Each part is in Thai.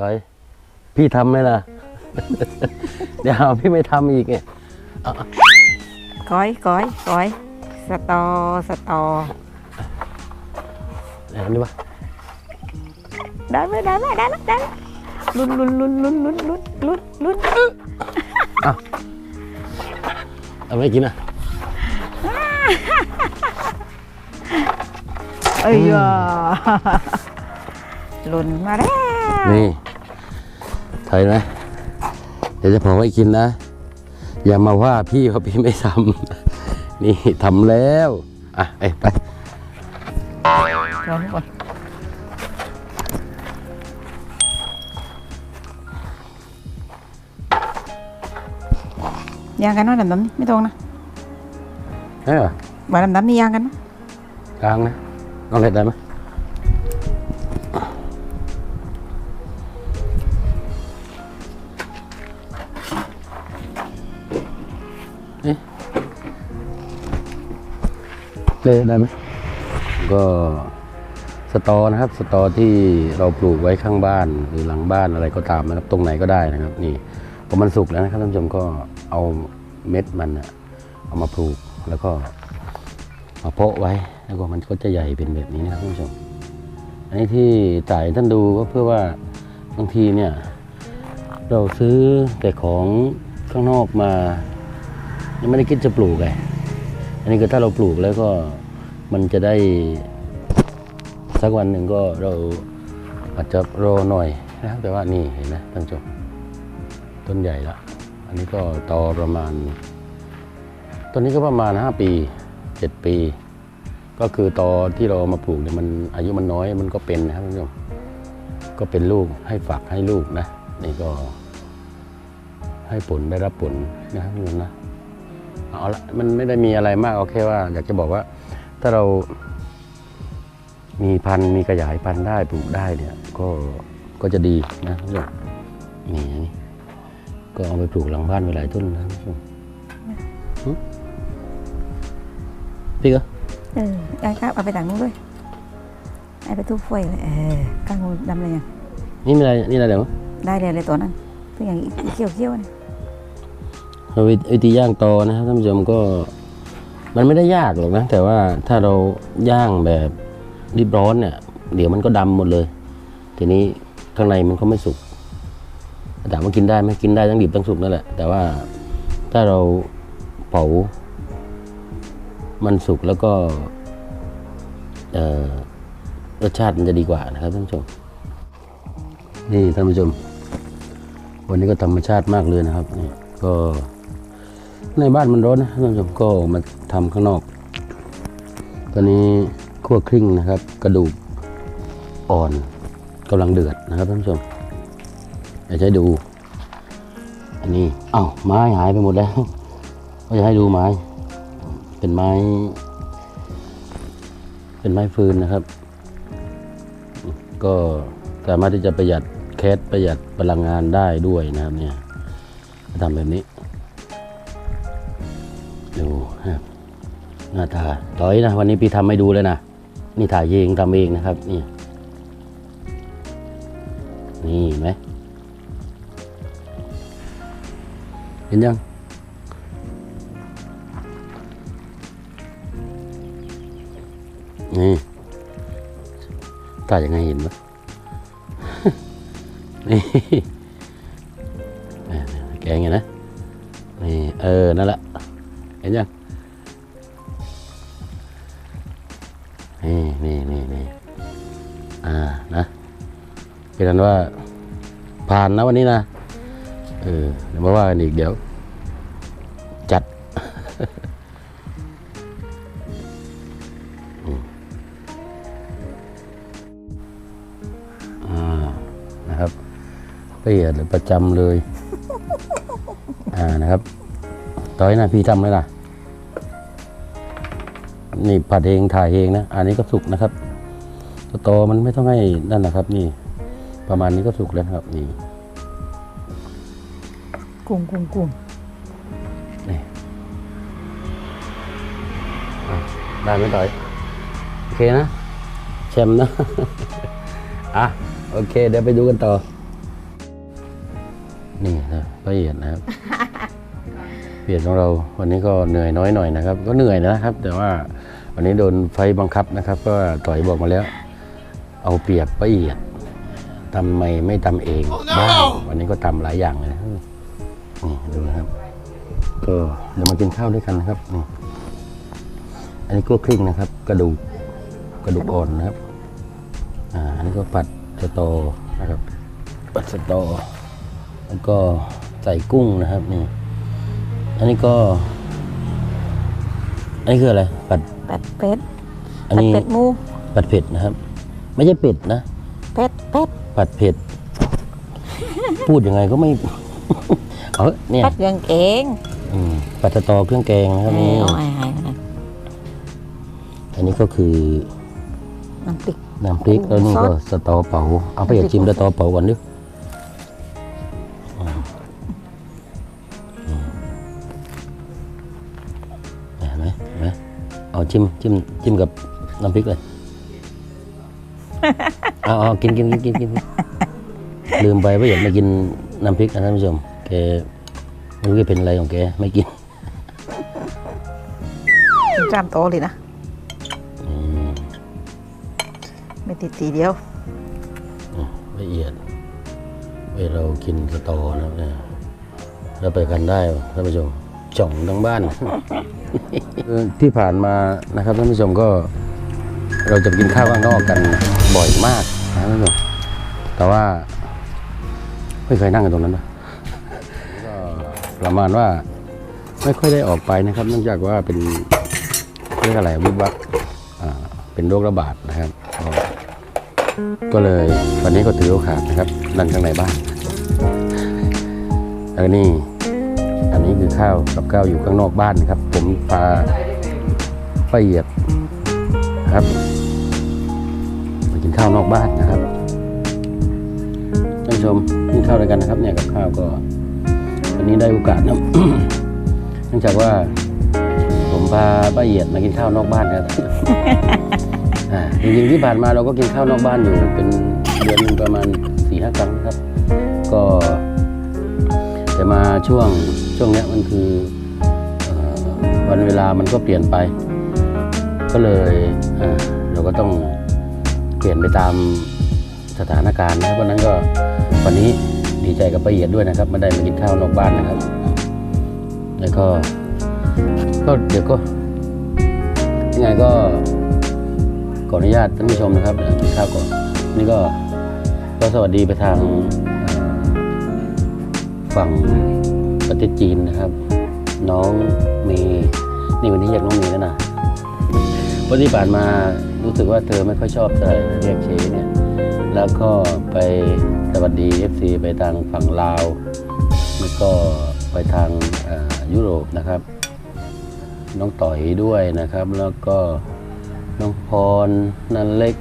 ต่อย พี่ทำไหมล่ะ เดี๋ยวพี่ไม่ทำอีกไงก้อยก้อยก้อยสตอสตอไหนทำดิวะได้ไหมได้ไหมได้แล้วได้แล้วลุ้นลุ้นลุ้นลุ้นลุ้นลุ้นลุ้นลุ้นเอาไม่กินอะเอ้ยอะลุ้นมาแล้วนี่ ถอยไหมเดี๋ยวจะผมไว้กินนะ อย่ามาว่าพี่เพราะพี่ไม่ทำนี่ทำแล้ว อะเอ้ยไปลองก่อนยางกันว่าดำๆนี่ไม่ตรงนะใช่เหรอว่าดำๆนี่ยางกันนะกลางนะลองเล็ดได้ไหม เอ๊ะเล่ได้ไหมก็สตอนะครับ สตอที่เราปลูกไว้ข้างบ้าน หรือหลังบ้านอะไรก็ตามนะครับ ตรงไหนก็ได้นะครับ นี่พอมันสุกแล้วนะครับท่านผู้ชมก็เอาเม็ดมันน่ะเอามาปลูกแล้วก็มาโปะไว้ แล้วก็มันก็จะใหญ่เป็นแบบนี้นะครับท่านผู้ชมอันนี้ที่จ่ายท่านดูก็เพื่อว่าบางทีเนี่ย เราซื้อแต่ของข้างนอกมา ยังไม่ได้คิดจะปลูกไงอันนี้คือถ้าเราปลูกแล้วก็มันจะได้สักวันหนึ่งก็เราอาจจะรอหน่อยนะแต่ว่านี่เห็นไหมท่านผู้ชมต้นใหญ่ละอันนี้ก็ตอประมาณต้นนี้ก็ประมาณ 5 ปี 7 ปี ก็คือตอที่เราเอามาปลูกเนี่ยมันอายุมันน้อยมันก็เป็นนะครับท่านผู้ชมก็เป็นลูกให้ฝักให้ลูกนะนี่ก็ให้ผลได้รับผลนะครับท่านผู้ชมนะ เอาละมันไม่ได้มีอะไรมากเอาแค่ว่า อยากจะบอกว่า ถ้าเรามีพันธุ์มีขยายพันธุ์ได้ปลูกได้เนี่ย ก็ก็จะดีนะท่านผู้ชมนี่อันนี้ก็เอาไปปลูกหลังบ้านไปหลายต้นนะท่านผู้ชมหึพี่ก็เออไอ้ครับเอาไปต่างนู้นด้วยไอ้ไปทุบไฟเลยเออกลางงูดำเลยยังนี่มีอะไรนี่อะไรเดี๋ยวได้เลยเลยตัวนั้นตัวอย่างอีเขียวเขียวๆนี่เรา วิธีย่างตอนะครับท่านผู้ชมก็มันไม่ได้ยากหรอกนะ แต่ว่าถ้าเราย่างแบบรีบร้อนเนี่ย เดี๋ยวมันก็ดำหมดเลย ทีนี้ข้างในมันก็ไม่สุกถามว่ากินได้ไหมกินได้ทั้งดิบทั้งสุกนั่นแหละ แต่ว่าถ้าเราเผา มันสุกแล้วก็รสชาติมันจะดีกว่านะครับท่านผู้ชม นี่ท่านผู้ชม วันนี้ก็ธรรมชาติมากเลยนะครับนี่ก็ ในบ้านมันร้อนนะท่านผู้ชมก็มาทำข้างนอก ตอนนี้คั่วครึ่งนะครับ กระดูกอ่อนกำลังเดือดนะครับท่านผู้ชมอยากจะให้ดู อันนี้อ้าวไม้หายไปหมดแล้วก็จะให้ดูไม้ เป็นไม้ เป็นไม้ฟืนนะครับ ก็สามารถที่จะประหยัดแคสประหยัดพลังงานได้ด้วยนะครับเนี่ยทำแบบนี้ ดูครับหน้าตาต่อยนะวันนี้พี่ทำให้ดูเลยนะนี่ถ่ายเองทำเองนะครับ นี่ นี่เห็นไหมเห็นยังนี่ถ่ายยังไงเห็นปะนี่แกงไงนะ นี่ เออ นั่นแหละ ห็นยังนี่นี่นี่นี่อ่านะเป็นนั้นว่าผ่านนะวันนี้นะเออเดี๋ยวมาว่ากันอีกเดี๋ยว จัดอ่านะครับเปียดประจำเลย อ่านะครับต่อยนะพี่ทำเลยนะ นี่ผัดเองถ่ายเองนะ อันนี้ก็สุกนะครับสตอมันไม่ต้องให้นั่นนะครับ นี่ ประมาณนี้ก็สุกแล้วนะครับ นี่กุ้งกุ้งกุ้งนี่อะได้ไหมต่อยโอเคนะแชมป์นะ อะ โอเค เดี๋ยวไปดูกันต่อ นี่นะละเอียดนะครับเปลี่ยนของเราวันนี้ก็เหนื่อยน้อยหน่อยนะครับ ก็เหนื่อยนะครับ แต่ว่า วันนี้โดนไฟบังคับนะครับ ก็ต่อยบอกมาแล้ว เอาเปรียบละเอียดทำไมไม่ทำเองบ้างวันนี้ก็ทำหลายอย่างเลยนะนี่ดูนะครับก็เดี๋ยวมากินข้าวด้วยกันนะครับนี่อันนี้กลัวครึ่งนะครับ กระดูกกระดูกอ่อนนะครับอ่าอันนี้ก็ปัดสตอนะครับปัดสตอแล้วก็ใส่กุ้งนะครับนี่ อันนี้ก็ อันนี้คืออะไรปัดเป็ดเป็ดอันเป็ดนี้เป็ดหมูปัดเผ็ดนะครับ ไม่ใช่เป็ดนะ เป็ดเป็ดปัดเผ็ด พูดยังไงก็ไม่ เอาเถอะเนี่ยเป็ดยังเองอืมปัดสตอเครื่องแกงนะครับนี่เอาไอ้ไอ้ไอ้อันนี้ก็คือน้ำพริก น้ำพริกแล้วนี่ก็สตอเป๋าเอาไปอยากชิมสตอเป๋าก่อนดิ เอาจิ้มจิ้มจิ้มกับน้ำพริกเลยเอาเอากินกินกินกินกินลืมไปว่าอยากมากินน้ำพริกนะท่านผู้ชมแกไม่รู้แกเป็นอะไรของแกไม่กินจามโตเลยนะอืมไม่ติดตีเดียวละเอียดเวลาเรากินสตอนะครับเนี่ยเราไปกันได้ท่านผู้ชม จ่องทั้งบ้าน ที่ผ่านมานะครับท่านผู้ชมก็เราจะกินข้าวข้างนอกกันบ่อยมากนะท่านผู้ชมแต่ว่าไม่เคยนั่งกันตรงนั้นนะประมาณว่าไม่ค่อยได้ออกไปนะครับเนื่องจากว่าเป็นเรียกอะไรวิบัติเป็นโรคระบาดนะครับ ก็เลยวันนี้ก็ถือโอกาสนะครับนั่งข้างในบ้านแล้วนี่อันนี้ ข้าวกับข้าวอยู่ข้างนอกบ้านนะครับ ผมพาป้าเหยียดครับมากินข้าวนอกบ้านนะครับท่านผู้ชมกินข้าวด้วยกันนะครับ เนี่ยกับข้าวก็วันนี้ได้โอกาสนะเนื่องจากว่า ผมพาป้าเหยียดมากินข้าวนอกบ้านครับจริงๆที่ผ่านมาเราก็กินข้าวนอกบ้านอยู่เป็นเดือนประมาณสี่ห้าครั้งครับ ก็ แต่มาช่วงช่วงนี้มันคืออวันเวลามันก็เปลี่ยนไป ก็เลยเราก็ต้องเปลี่ยนไปตามสถานการณ์นะครับวันนั้นก็วันนี้ดีใจกับป้าเอียดด้วยนะครับไมาได้มากินข้าวนอกบ้านนะครับ แล้วก็ก็เดี๋ยวก็ยังไงก็ขออนุญาตท่านผู้ชมนะครับกินข้าวก่อนนี่ก็ก็สวัสดีไปทาง ฝั่งประเทศจีนนะครับ น้องเมย์นี่วันนี้อยกน้องเมย์แล้วนะเพราะที่ผ่านมารู้สึกว่าเธอไม่ค่อยชอบอะไรเรียกเชเนี่ย แล้วก็ไปสวัสดี FC ไปทางฝั่งลาว แล้วก็ไปทางยุโรปนะครับ น้องต่อยด้วยนะครับ แล้วก็น้องพรนันเล็ก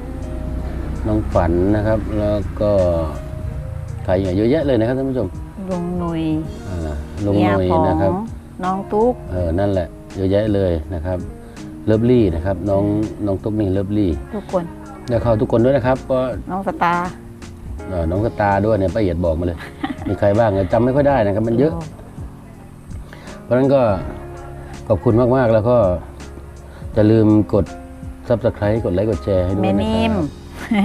น้องฝันนะครับ แล้วก็ใครอย่างเยอะแยะเลยนะครับท่านผู้ชม ลุงหนุยอ่าลุงเมีหยน่ยของนะครับ น้องตุ๊กเออ นั่นแหละ เยอะแยะเลยนะครับ เลิฟลี่นะครับ น้องน้องตุ๊กนี่เลิฟลี่ทุกคน แล้วเขาทุกคนด้วยนะครับ ก็น้องสตาร์เอ่อน้องกระตาด้วยเนี่ยป้าเอียดบอกมาเลย มีใครบ้างจำไม่ค่อยได้นะครับ มันเยอะ เพราะฉะนั้นก็ขอบคุณมาก ๆ แล้วก็จะลืมกดซับสไครต์กดไลค์กดแชร์ให้ด้วยแม่นะนิ่ม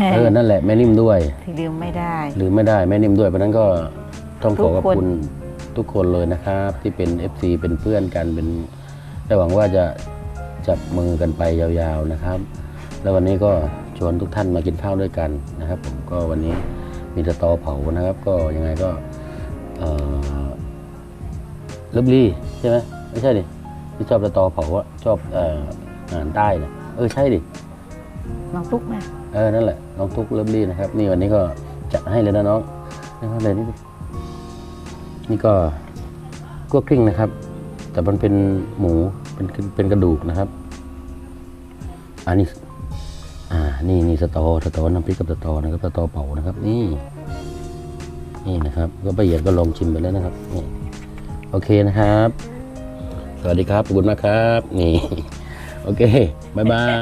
ครับเออ นั่นแหละแม่นิ่มด้วย ที่ลืมไม่ได้หรือไม่ได้แม่นิ่มด้วยเพราะฉะนั้นก็ ต้องขอขอบทุกคนคุณทุกคนเลยนะครับ ที่เป็น FC เป็นเพื่อนกันเป็นและหวังว่าจะจับมือกันไปยาวๆนะครับ แล้ววันนี้ก็ชวนทุกท่านมากินข้าวด้วยกันนะครับ ผมก็วันนี้มีสตอเผานะครับ ก็ยังไงก็เอ่อเลิฟลี่ใช่ไหมไม่ใช่ดิที่ชอบสตอเผาอะชอบเอ่ออาหารใต้นะเออใช่ดิน้องตุ๊กนะเออนั่นแหละน้องทุกเริ่มรีนะครับ นี่วันนี้ก็จัดให้เลยนะน้องนี่ก็เลยนี่ นี่ก็กัวกลิ้งนะครับ แต่มันเป็นหมูเป็นเป็นกระดูกนะครับ อันนี้อ่านี่นี่สตอสตอน้ำพริกกับสตอนะครับสตอเผานะครับ นี่นี่นะครับ ก็ประเอียดก็ลองชิมไปแล้วนะครับนี่โอเคนะครับ สวัสดีครับขอบคุณมากครับ นี่ โอเคบ๊ายบาย